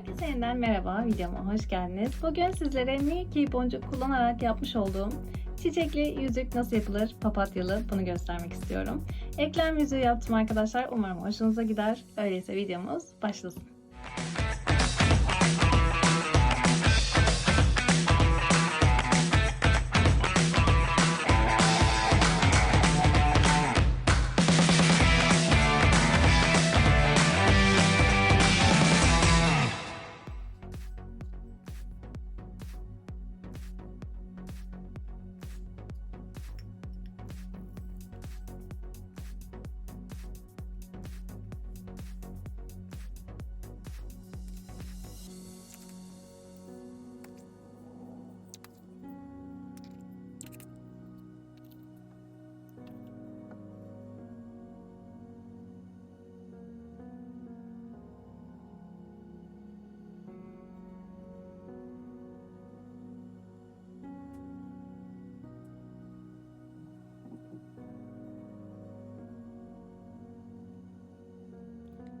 Herkese yeniden merhaba, videoma hoş geldiniz. Bugün sizlere Milky boncuk kullanarak yapmış olduğum çiçekli yüzük nasıl yapılır papatyalı bunu göstermek istiyorum. Eklem yüzüğü yaptım arkadaşlar. Umarım hoşunuza gider. Öyleyse videomuz başlasın.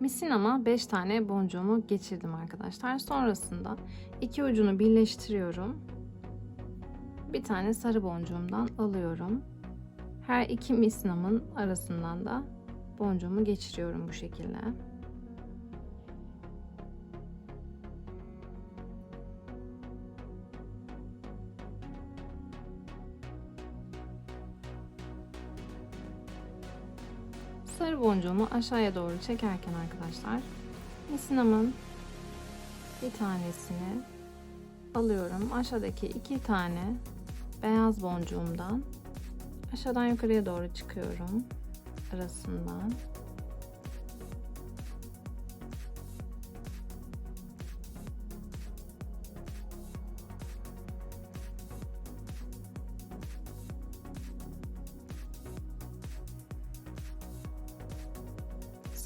Misinama 5 tane boncuğumu geçirdim arkadaşlar. Sonrasında iki ucunu birleştiriyorum. Bir tane sarı boncuğumdan alıyorum. Her iki misinamın arasından da boncuğumu geçiriyorum bu şekilde. Sarı boncuğumu aşağıya doğru çekerken arkadaşlar misinamın bir tanesini alıyorum. Aşağıdaki iki tane beyaz boncuğumdan aşağıdan yukarıya doğru çıkıyorum arasından.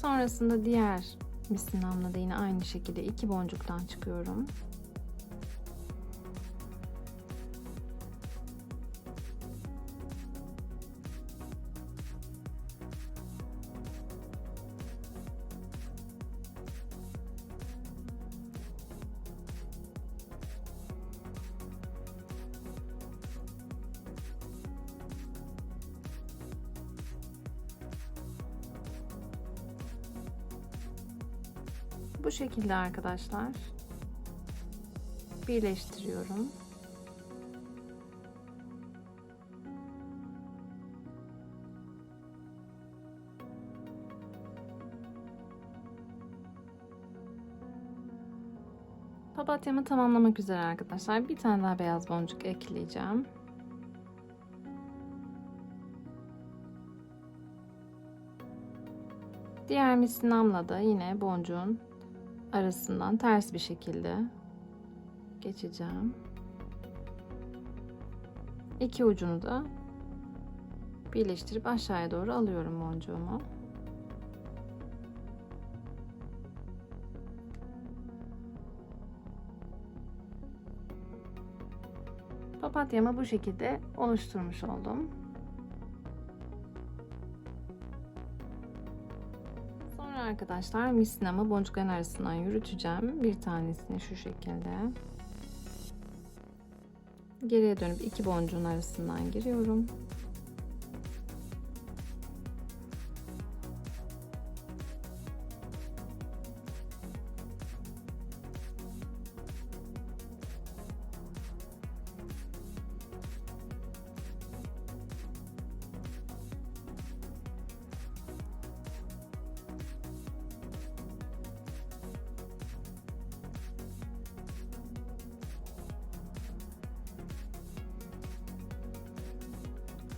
Sonrasında diğer misinamla da yine aynı şekilde iki boncuktan çıkıyorum. Bu şekilde arkadaşlar birleştiriyorum. Papatyamı tamamlamak üzere arkadaşlar. Bir tane daha beyaz boncuk ekleyeceğim. Diğer misinamla da yine boncuğun arasından ters bir şekilde geçeceğim. İki ucunu da birleştirip aşağıya doğru alıyorum boncuğumu. Papatyamı bu şekilde oluşturmuş oldum. Arkadaşlar misinamı boncukların arasından yürüteceğim. Bir tanesini şu şekilde. Geriye dönüp iki boncuğun arasından giriyorum.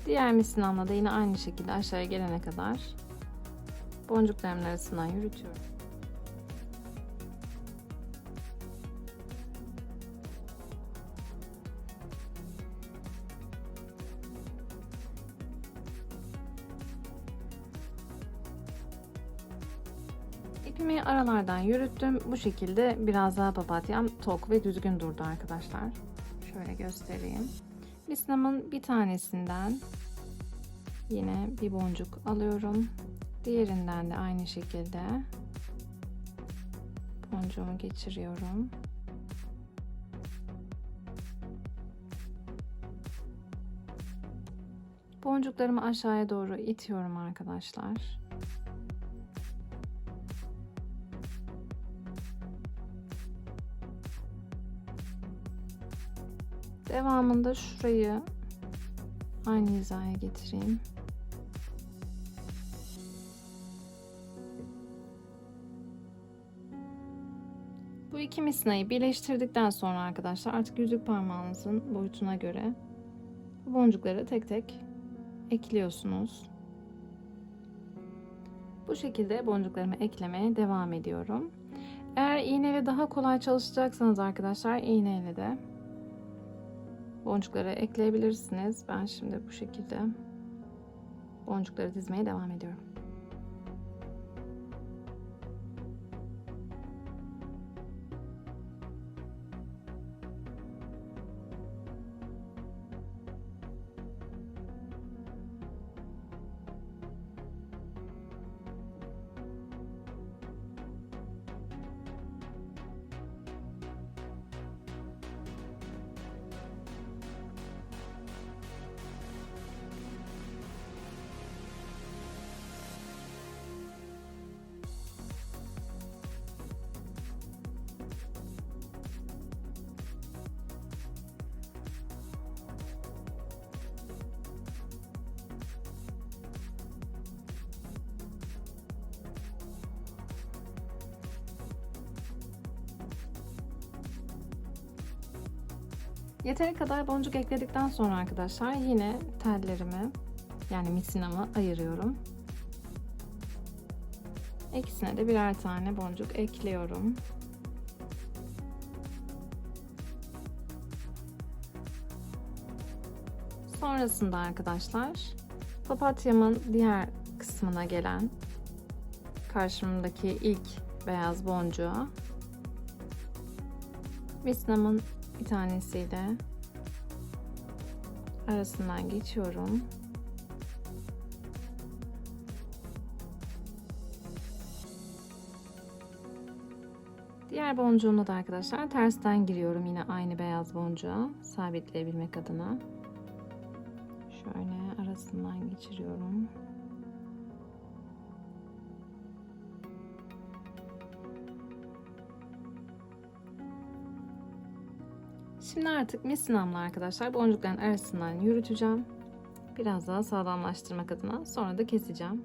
Diğer misinamla da yine aynı şekilde aşağıya gelene kadar boncuklarımın arasından yürütüyorum. İpimi aralardan yürüttüm. Bu şekilde biraz daha papatyam tok ve düzgün durdu arkadaşlar. Şöyle göstereyim. Misinamın bir tanesinden yine bir boncuk alıyorum. Diğerinden de aynı şekilde boncuğumu geçiriyorum. Boncuklarımı aşağıya doğru itiyorum arkadaşlar. Devamında şurayı aynı hizaya getireyim. İki misinayı birleştirdikten sonra arkadaşlar artık yüzük parmağınızın boyutuna göre boncukları tek tek ekliyorsunuz. Bu şekilde boncuklarımı eklemeye devam ediyorum. Eğer iğneyle daha kolay çalışacaksanız arkadaşlar iğneyle de boncukları ekleyebilirsiniz. Ben şimdi bu şekilde boncukları dizmeye devam ediyorum. Yeteri kadar boncuk ekledikten sonra arkadaşlar yine tellerimi yani misinamı ayırıyorum. İkisine de birer tane boncuk ekliyorum. Sonrasında arkadaşlar papatyamın diğer kısmına gelen karşımdaki ilk beyaz boncuğa misinamın bir tanesiyle arasından geçiyorum. Diğer boncuğumu da arkadaşlar tersten giriyorum yine aynı beyaz boncuğa sabitleyebilmek adına. Şöyle arasından geçiriyorum. Şimdi artık misinamla arkadaşlar boncukların arasından yürüteceğim. Biraz daha sağlamlaştırmak adına. Sonra da keseceğim.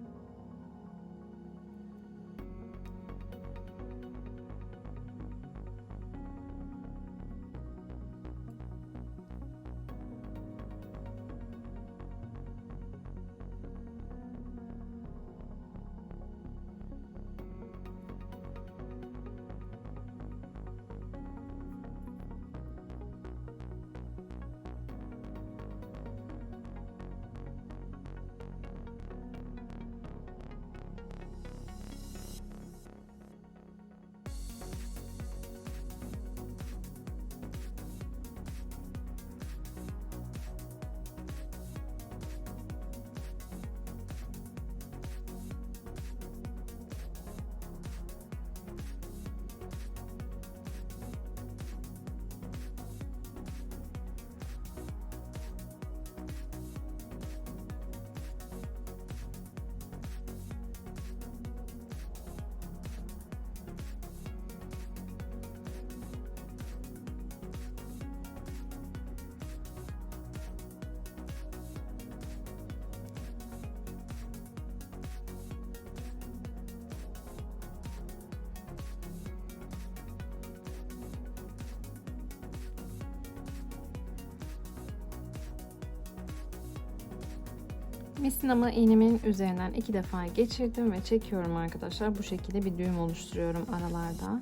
Misinamı iğnemin üzerinden iki defa geçirdim ve çekiyorum arkadaşlar. Bu şekilde bir düğüm oluşturuyorum aralarda.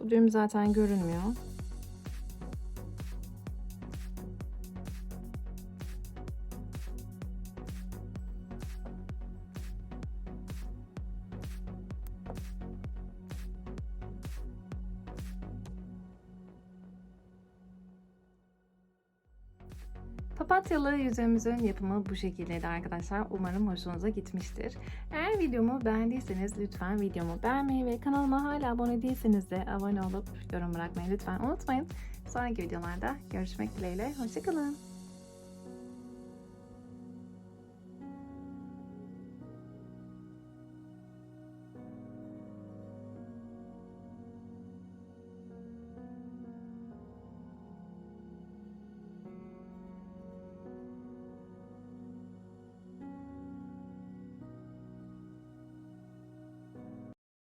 Bu düğüm zaten görünmüyor. Papatyalı yüzüğümüzün yapımı bu şekildeydi arkadaşlar. Umarım hoşunuza gitmiştir. Eğer videomu beğendiyseniz lütfen videomu beğenmeyi ve kanalıma hala abone değilseniz de abone olup yorum bırakmayı lütfen unutmayın. Sonraki videolarda görüşmek dileğiyle. Hoşçakalın.